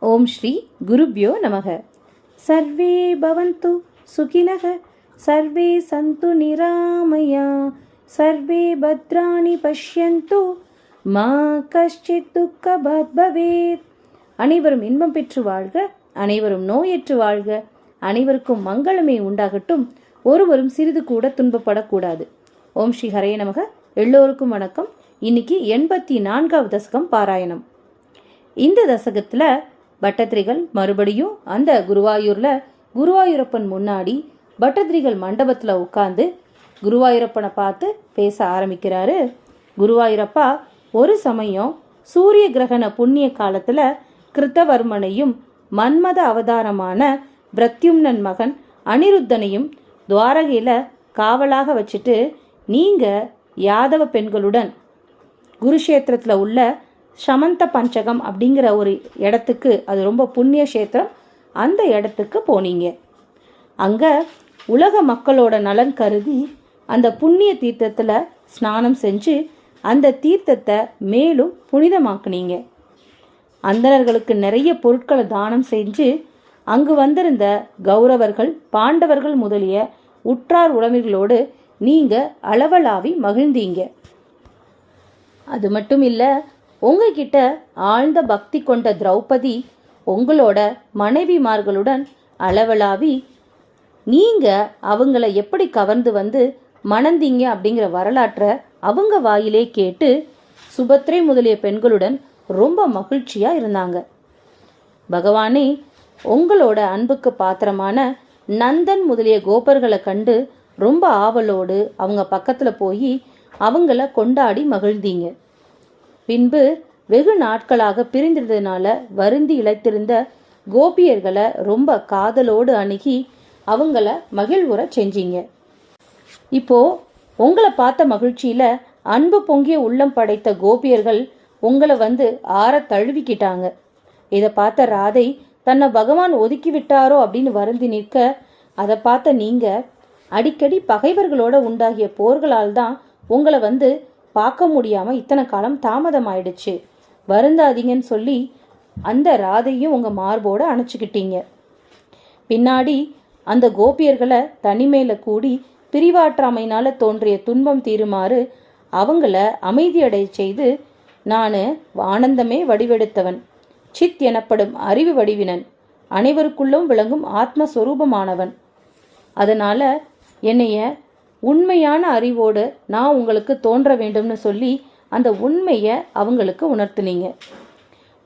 ஓம் ஸ்ரீ குருப்யோ நமக. சர்வே பவந்து சுகினக சர்வே சந்து நிராமயா சர்வே பத்ராணி பஷ்யந்து மா கஷ்டித் துக்கபாத் பவேத். அனைவரும் இன்பம் பெற்று வாழ்க அனைவரும் நோயற்று வாழ்க அனைவருக்கும் மங்களமே உண்டாகட்டும். ஒருவரும் சிறிது கூட துன்பப்படக்கூடாது. ஓம் ஸ்ரீ ஹரே நமக. எல்லோருக்கும் வணக்கம். இன்னைக்கு எண்பத்தி நான்காவது தசகம் பாராயணம். இந்த தசகத்தில் பட்டத்திரிகள் மறுபடியும் அந்த குருவாயூரில் குருவாயூரப்பன் முன்னாடி பட்டத்திரிகள் மண்டபத்தில் உட்காந்து குருவாயூரப்பனை பார்த்து பேச ஆரம்பிக்கிறாரு. குருவாயூரப்பா ஒரு சமயம் சூரிய கிரகண புண்ணிய காலத்தில் கிருத்தவர்மனையும் மன்மத அவதாரமான பிரத்யும்னன் மகன் அனிருத்தனையும் துவாரகையில் காவலாக வச்சுட்டு நீங்கள் யாதவ பெண்களுடன் குருஷேத்திரத்தில் உள்ள சமந்த பஞ்சகம் அப்படிங்கிற ஒரு இடத்துக்கு அது ரொம்ப புண்ணிய கஷேத்திரம் அந்த இடத்துக்கு போனீங்க. அங்கே உலக மக்களோட நலன் கருதி அந்த புண்ணிய தீர்த்தத்தில் ஸ்நானம் செஞ்சு அந்த தீர்த்தத்தை மேலும் புனிதமாக்குனீங்க. அந்தணர்களுக்கு நிறைய பொருட்களை தானம் செஞ்சு அங்கு வந்திருந்த கௌரவர்கள் பாண்டவர்கள் முதலிய உற்றார் உறவினர்களோடு நீங்கள் அளவலாவி மகிழ்ந்தீங்க. அது மட்டும் இல்லை உங்ககிட்ட ஆழ்ந்த பக்தி கொண்ட திரௌபதி உங்களோட மனைவிமார்களுடன் அளவலாவி நீங்க அவங்கள எப்படி கவர்ந்து வந்து மணந்தீங்க? அப்படிங்கிற வரலாற்றை அவங்க வாயிலே கேட்டு சுபத்ரை முதலிய பெண்களுடன் ரொம்ப மகிழ்ச்சியா இருந்தாங்க. பகவானே உங்களோட அன்புக்கு பாத்திரமான நந்தன் முதலிய கோபர்களை கண்டு ரொம்ப ஆவலோடு அவங்க பக்கத்துல போய் அவங்கள கொண்டாடி மகிழ்ந்தீங்க. பின்பு வெகு நாட்களாக பிரிந்திருந்ததுனால வருந்தி இழைத்திருந்த கோபியர்களை ரொம்ப காதலோடு அணுகி அவங்கள மகிழ்வுற செஞ்சீங்க. இப்போ உங்களை பார்த்த மகிழ்ச்சியில அன்பு பொங்கிய உள்ளம் படைத்த கோபியர்கள் உங்களை வந்து ஆற தழுவிக்கிட்டாங்க. இதை பார்த்த ராதை தன்னை பகவான் ஒதுக்கி விட்டாரோ அப்படின்னு வருந்தி நிற்க அதை பார்த்த நீங்க அடிக்கடி பகைவர்களோட உண்டாகிய போர்களால் தான் உங்களை வந்து பார்க்க முடியாம இத்தனை காலம் தாமதமாயிடுச்சு. வருந்தாதீங்கன்னு சொல்லி அந்த ராதையும் உங்க மார்போட அணைச்சிக்கிட்டீங்க. பின்னாடி அந்த கோபியர்களை தனிமேல கூடி பிரிவாற்றாமையினால தோன்றிய துன்பம் தீருமாறு அவங்கள அமைதியடை செய்து நான் ஆனந்தமே வடிவெடுத்தவன். சித் எனப்படும் அறிவு வடிவினன். அனைவருக்குள்ளும் விளங்கும் ஆத்மஸ்வரூபமானவன் அதனால என்னைய உண்மையான அறிவோடு நான் உங்களுக்கு தோன்ற வேண்டும்னு சொல்லி அந்த உண்மையை அவங்களுக்கு உணர்த்துனீங்க.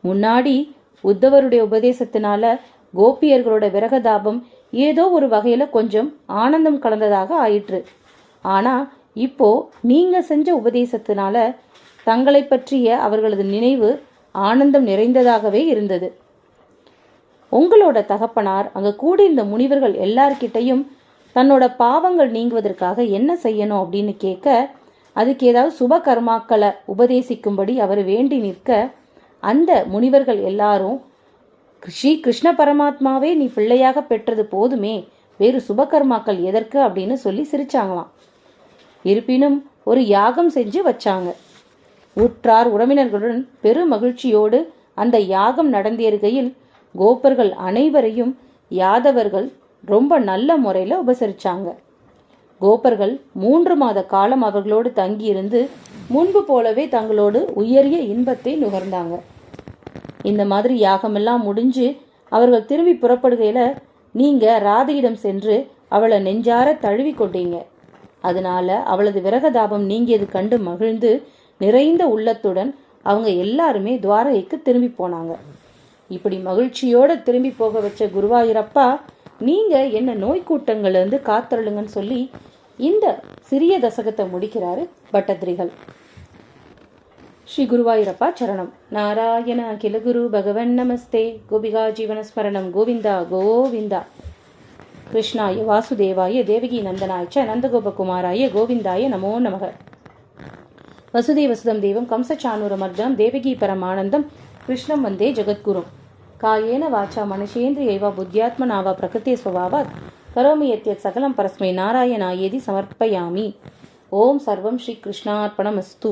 முன்னாடி உத்தவருடைய உபதேசத்தினால கோபியர்களோட விரகதாபம் ஏதோ ஒரு வகையில் கொஞ்சம் ஆனந்தம் கலந்ததாக ஆயிற்று. ஆனால் இப்போ நீங்கள் செஞ்ச உபதேசத்தினால தங்களை பற்றிய அவர்களது நினைவு ஆனந்தம் நிறைந்ததாகவே இருந்தது. உங்களோட தகப்பனார் அங்க கூடியிருந்த முனிவர்கள் எல்லார்கிட்டையும் தன்னோட பாவங்கள் நீங்குவதற்காக என்ன செய்யணும் அப்படின்னு கேட்க அதுக்கு ஏதாவது சுப கர்மாக்களை உபதேசிக்கும்படி அவர் வேண்டி நிற்க அந்த முனிவர்கள் எல்லாரும் ஸ்ரீ கிருஷ்ண பரமாத்மாவே நீ பிள்ளையாக பெற்றது போதுமே வேறு சுபகர்மாக்கள் எதற்கு? அப்படின்னு சொல்லி சிரிச்சாங்களாம். இருப்பினும் ஒரு யாகம் செஞ்சு வச்சாங்க. உற்றார் உறவினர்களுடன் பெரும் மகிழ்ச்சியோடு அந்த யாகம் நடந்தேறுகையில் கோப்பர்கள் அனைவரையும் யாதவர்கள் ரொம்ப நல்ல முறையில் உபசரிச்சாங்க. கோபர்கள் மூன்று மாத காலம் அவர்களோடு தங்கியிருந்து முன்பு போலவே தங்களோடு உயரிய இன்பத்தை நுகர்ந்தாங்க. இந்த மாதிரி யாகமெல்லாம் முடிஞ்சு அவர்கள் திரும்பி புறப்படுகையில் நீங்கள் ராதையிடம் சென்று அவளை நெஞ்சார தழுவி கொண்டீங்க. அதனால அவளது விரகதாபம் நீங்கியது கண்டு மகிழ்ந்து நிறைந்த உள்ளத்துடன் அவங்க எல்லாருமே துவாரகைக்கு திரும்பி போனாங்க. இப்படி மகிழ்ச்சியோடு திரும்பி போக வச்ச குருவாயூரப்பா நீங்கள் என்ன நோய் கூட்டங்கள்ல காத்தருளுங்கன்னு சொல்லி இந்த சிறிய தசகத்தை முடிக்கிறாரு பட்டத்ரிகள். ஸ்ரீ குருவாயூரப்பா சரணம். நாராயண அகில குரு பகவன் நமஸ்தே. கோபிகா ஜீவனஸ்மரணம். கோவிந்தா கோவிந்தா. கிருஷ்ணாய வாசுதேவாய தேவகி நந்தனாய்ச்ச நந்தகோபகுமாராய கோவிந்தாய நமோ நமக. வசுதேவசுதம் தேவம். கம்சச்சானூரமர்தனம் தேவகி பரமானந்தம். கிருஷ்ணம் வந்தே ஜெகத்குரும் காயேன வாச்சா மனுஷேந்திரியைவா புத்தியாத்மனாவா பிரகிருத்தே ஸ்வபாவாத் கரோமி யத்யத் சகலம் பரஸ்மை நாராயணாயேதி சமர்ப்பயாமி. ஓம் சர்வம் ஸ்ரீ கிருஷ்ணார்ப்பணமஸ்து